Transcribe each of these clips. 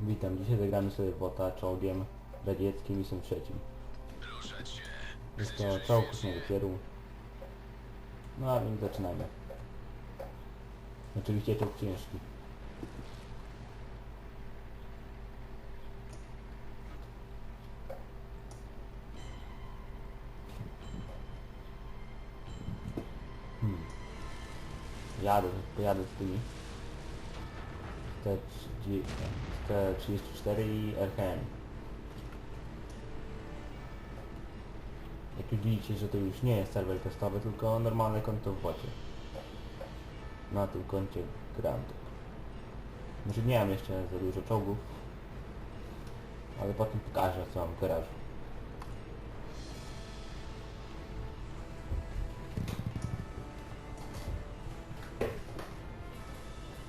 Witam, dzisiaj zagramy sobie WOTA czołgiem radzieckim i są trzecim. Jest to czołg tieru. No a więc zaczynamy. Oczywiście czołg ciężki. Hmm. Jadę, pojadę z tymi. T34 i RHM. Jak widzicie, że to już nie jest serwer testowy, tylko normalne konto w bocie. Na tym koncie gram. Może nie mam jeszcze za dużo czołgów, ale potem pokażę co mam w garażu.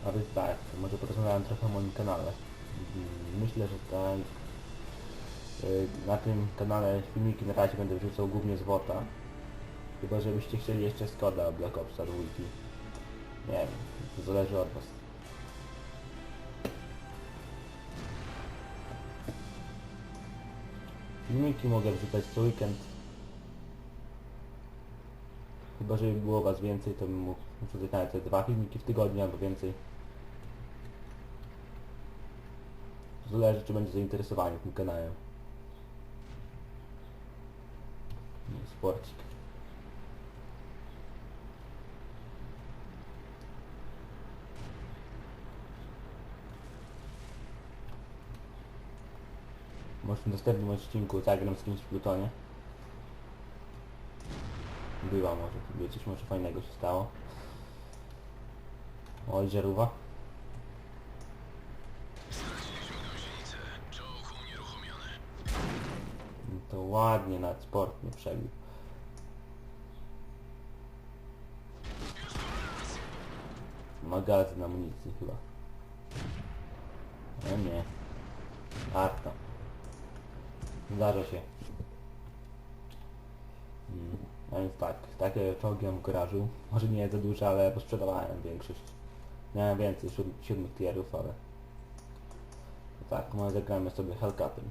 A więc tak, może porozmawiałem trochę o moim kanale. Mm, Myślę, że tak na tym kanale filmiki na razie będę wrzucał głównie z WOTA. Chyba żebyście chcieli jeszcze Skoda Black Opsa 2. Nie wiem, to zależy od was. Filmiki mogę wrzucać co weekend. Chyba, żeby było was więcej, to bym mógł wrzucać nawet te dwa filmiki w tygodniu albo więcej. Zależy, czy będzie zainteresowanie tym kanałem. Nie, Sporcik. Może w następnym odcinku zagram z kimś w Plutonie. Była może, wie coś może fajnego się stało. Oj, żeruwa. Ładnie nad sport nie przebił. Magazyn amunicji chyba. No nie. Warto. Zdarza się. Mm, A więc tak, takie czołgi mam w garażu. Może nie za dużo, ale posprzedawałem większość. Miałem więcej siódm, siódmych tierów, ale... Tak, może zagramy sobie Hellcatem.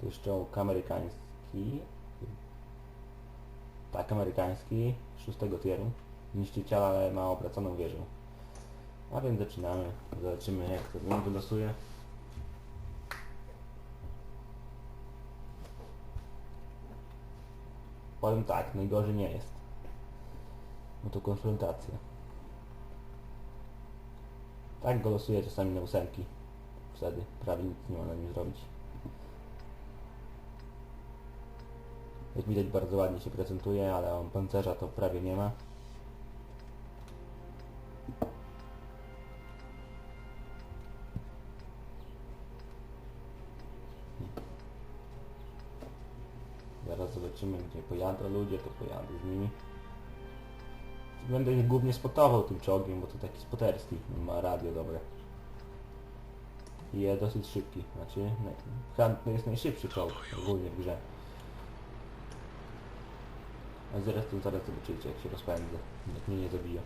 To jest czołg amerykański. Tak, amerykański, szóstego tieru. Niszczyciela, ale ma obraconą wieżę. A więc zaczynamy. Zobaczymy jak to wygląda losuje. Powiem tak, najgorzej nie jest. Bo to konfrontacja. Tak go losuję czasami na ósemki. Wtedy prawie nic nie ma na nim zrobić. Jak widać bardzo ładnie się prezentuje, ale on pancerza to prawie nie ma. Zaraz zobaczymy gdzie pojadą ludzie, to pojadę z nimi. Będę ich głównie spotował tym czołgiem, bo to taki spoterski, ma radio dobre. I jest dosyć szybki, znaczy to jest najszybszy czołg ogólnie w grze. A zresztą zaraz zobaczycie jak się rozpędzę, jak mnie nie zabija.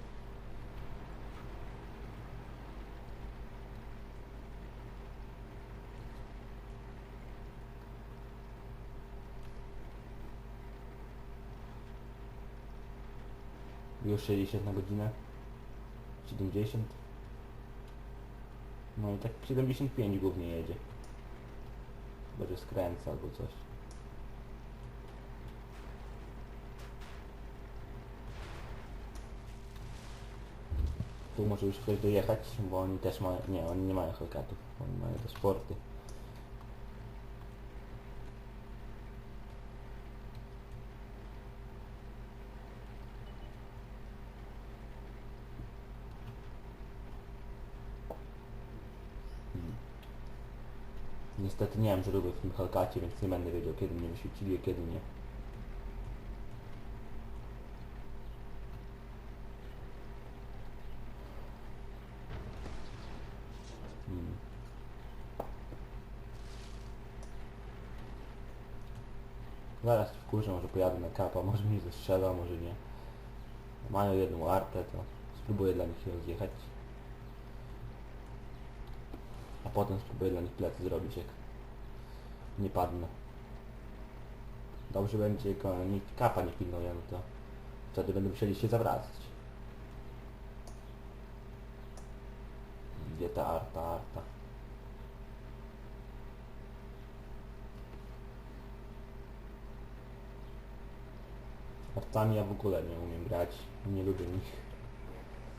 Już 60 na godzinę. 70. No i tak 75 głównie jedzie. Chyba, że skręca albo coś. Tu może już ktoś dojechać, bo oni też mają... Nie, oni nie mają Hellcatów. Oni mają te sporty. Niestety nie mam źródeł w tym Hellcacie, więc nie będę wiedział kiedy mnie wyświecili, a kiedy nie. Hmm. Zaraz się wkurzę, może pojadę na kapa, może mnie zestrzela, może nie. Mają jedną artę, to spróbuję dla nich się rozjechać. potem spróbuję dla nich plecy zrobić, jak nie padnę. Dobrze będzie, oni kapa nie pilnują, to wtedy będą musieli się zawracać. Gdzie ta arta, arta? Artami ja w ogóle nie umiem grać, nie lubię nich.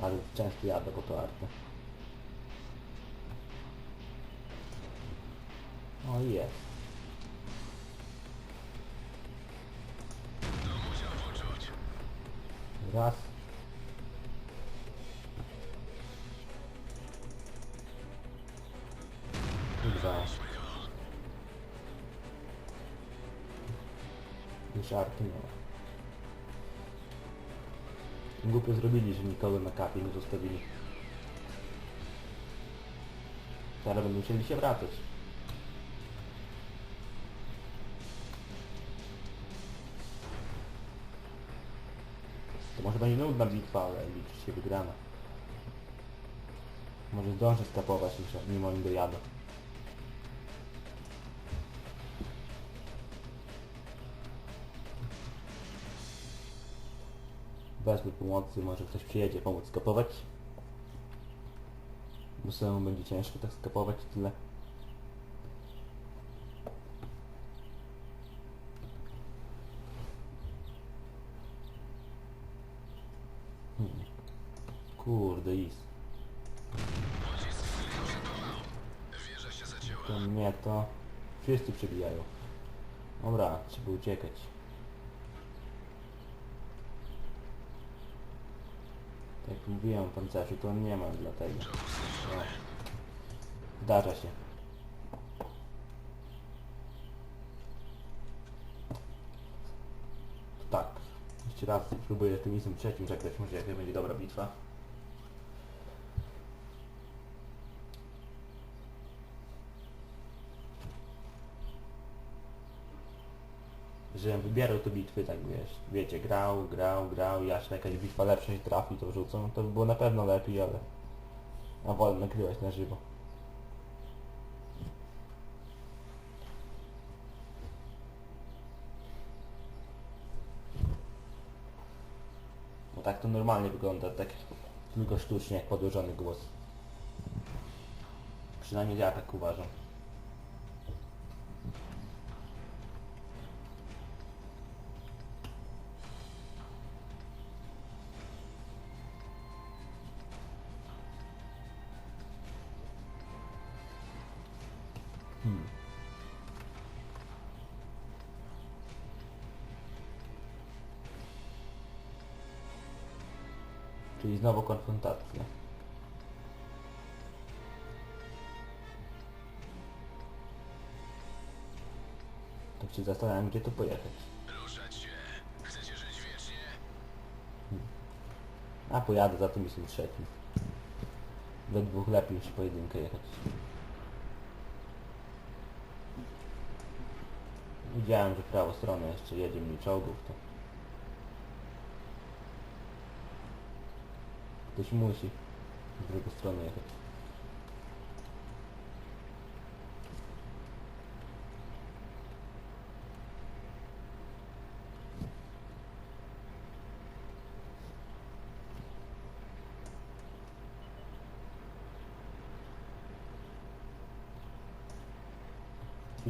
Ale często jadę po to artę. O jest. Raz. I dwa. Już arty nie ma. Głupio zrobili, że nikogo na kapie nie zostawili. Teraz będą musieli się wracać. To może będzie nudna bitwa, ale liczy się wygrana. Może zdążę skapować mimo nim dojadę. Wezmę pomocy, może ktoś przyjedzie pomóc skapować. Bo samemu będzie ciężko tak skapować tyle. Hmm. Kurde, is. To nie, to wszyscy przebijają. Dobra, trzeba uciekać. Tak jak mówiłem pancerzu, to nie ma dlatego. No. Zdarza się. Tak. Jeszcze raz spróbuję tym trzecim zagrać, może jaka będzie dobra bitwa. Że wybierał te bitwy, tak wiesz, wiecie, grał, grał, grał i aż jakaś bitwa lepsza się trafi, to wrzucą, to by było na pewno lepiej, ale a wolę nagrywać na żywo. Bo tak to normalnie wygląda, tak tylko sztucznie jak podłożony głos. Przynajmniej ja tak uważam. Czyli znowu konfrontacja. Tak się zastanawiam, gdzie tu pojechać. Ruszać się. Chcecie żyć wiecznie? A pojadę za tym jestem trzecim. We dwóch lepiej niż pojedynkę jechać. Widziałem, że w prawą stronę jeszcze jedzie mniej czołgów, to... Ktoś musi w drugą stronę jechać.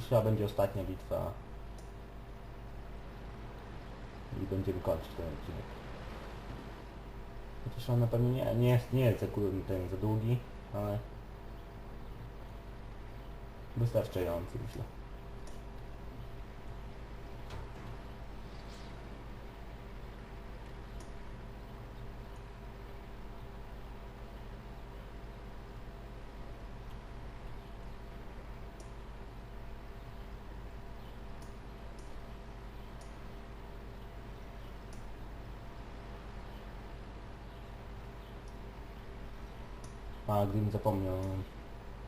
Chyba będzie ostatnia bitwa. I będziemy kończyć ten odcinek. Chociaż on na pewno nie, nie jest, nie jest za, ten za długi, ale wystarczający myślę. A gdybym zapomniał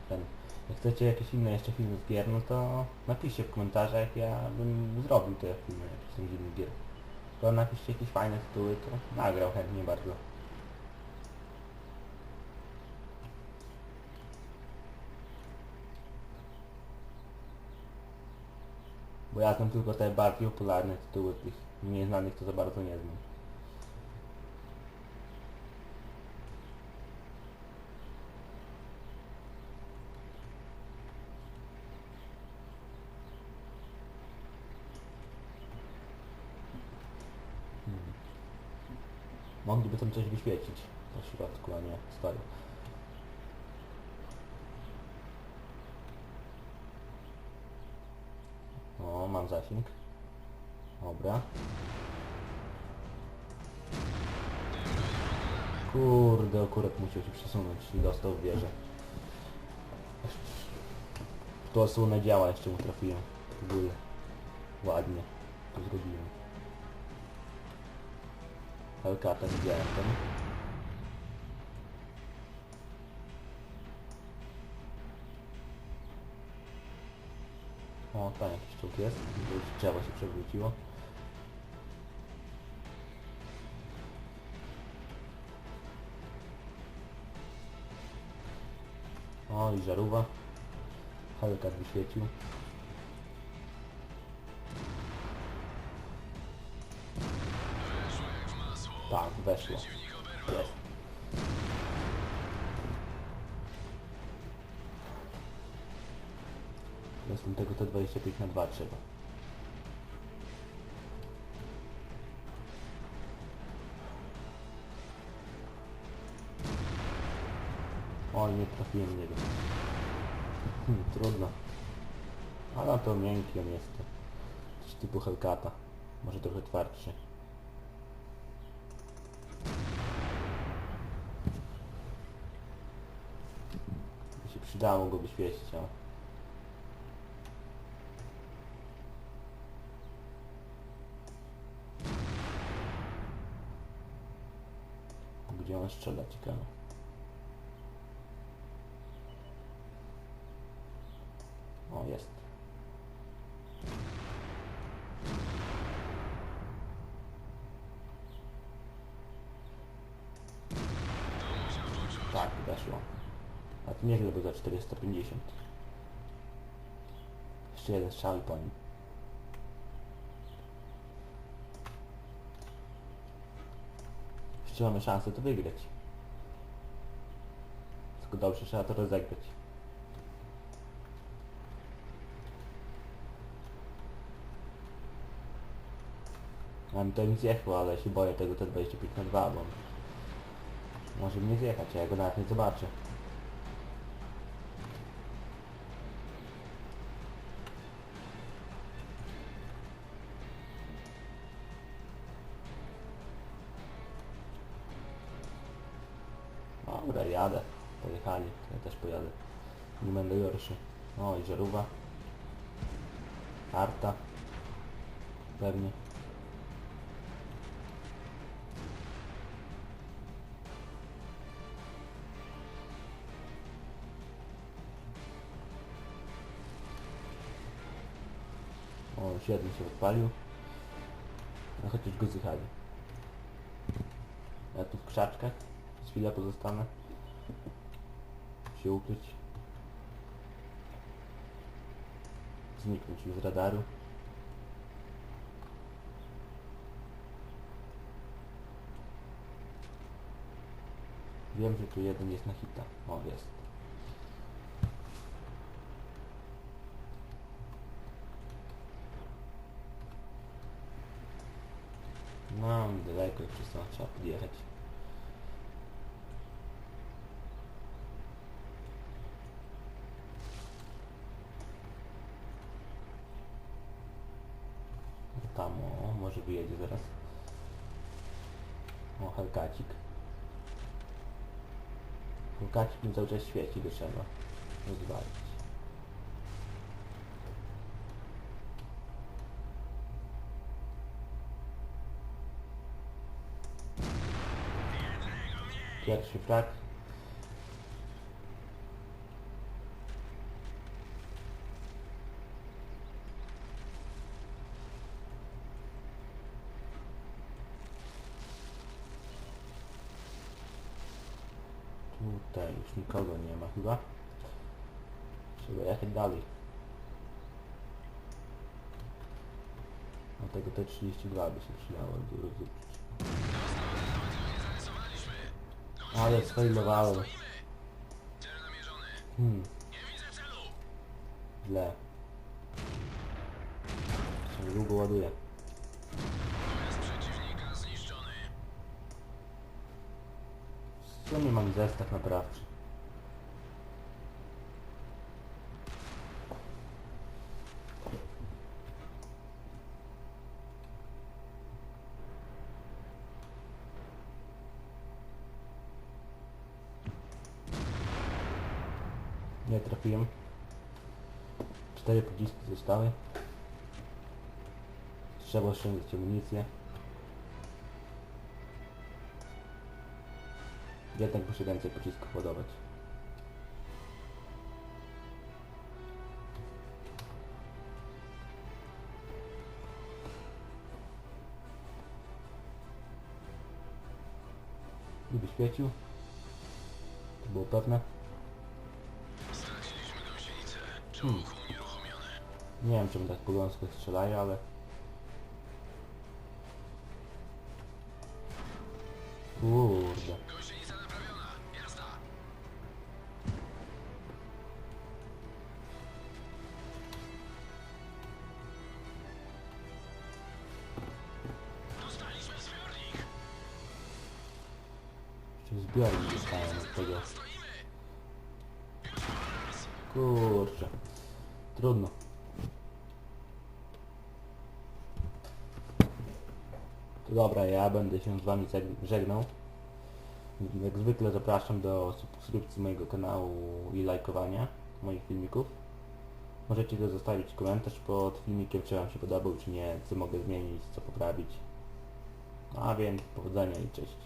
ten. Jak chcecie jakieś inne jeszcze filmy z gier, no to napiszcie w komentarzach, ja bym zrobił te filmy jakieś z innych gier. To napiszcie jakieś fajne tytuły, to nagrał chętnie bardzo. Bo ja znam tylko te bardziej popularne tytuły, tych nieznanych to za bardzo nie znam. Mogliby tam coś wyświecić na środku, a nie stoją. O, mam zasięg. Dobra. Kurde, akurat musiał się przesunąć i dostał w wieżę. To osunę działa, jeszcze mu trafiłem. Ogóle. Ładnie. To zrobiłem. Widziałem tam. O, tam jakiś czołg jest. Drzewo się przewróciło. O, i żarówa. Helkat wyświecił. Tak, weszło. Jest. Następnego to 25 na 2 trzeba. Oj, nie trafiłem w niego. Hmm, trudno. Ale to miękki on jest. Coś typu Hellcata. Może trochę twardszy. Przydało go ale... Gdzie on strzela, ciekawe. O, jest. Tak, weszło. A to nieźle, bo za 450. Jeszcze jeden strzał i po nim. Jeszcze mamy szansę to wygrać. Tylko dobrze trzeba to rozegrać. Mam to mi zjechło, ale się boję tego T25 na 2, bo może mnie zjechać, a ja go nawet nie zobaczę. Jadę. Pojechali, ja też pojadę. Nie będę gorszy. O, i żarówa. Arta. Pewnie. O, już jeden się odpalił. No chociaż go zjechali. Ja tu w krzaczkach. Chwilę pozostanę. Się ukryć. Zniknąć już z radaru. Wiem, że tu jeden jest na hita. O, jest. No, daleko jeszcze są, trzeba podjechać. Tam, o, wyjedzie zaraz. O, Helkacik. Helkacik mi cały czas świeci, go trzeba rozwalić. Pierwszy frak. Nikogo nie ma chyba. Trzeba jechać dalej. Dlatego te 32 by się przydało rozrzucić. Ale namierzony. Hmm, źle. Się długo ładuje. W sumie mam zestaw naprawczy. Nie trafiłem. Cztery pociski zostały. Trzeba oszczędzić amunicję. Jednak muszę więcej pocisków ładować. I wyświecił. To było pewne. Unieruchomiony. Nie wiem czemu tak po strzelają, ale... Kurde. Dostaliśmy zbiornik. Zbiornik dostałem od tego. Kurczę. Trudno. To dobra, ja będę się z wami żegnał. Jak zwykle zapraszam do subskrypcji mojego kanału i lajkowania moich filmików. Możecie też zostawić komentarz pod filmikiem, czy wam się podobał, czy nie, co mogę zmienić, co poprawić. A więc powodzenia i cześć.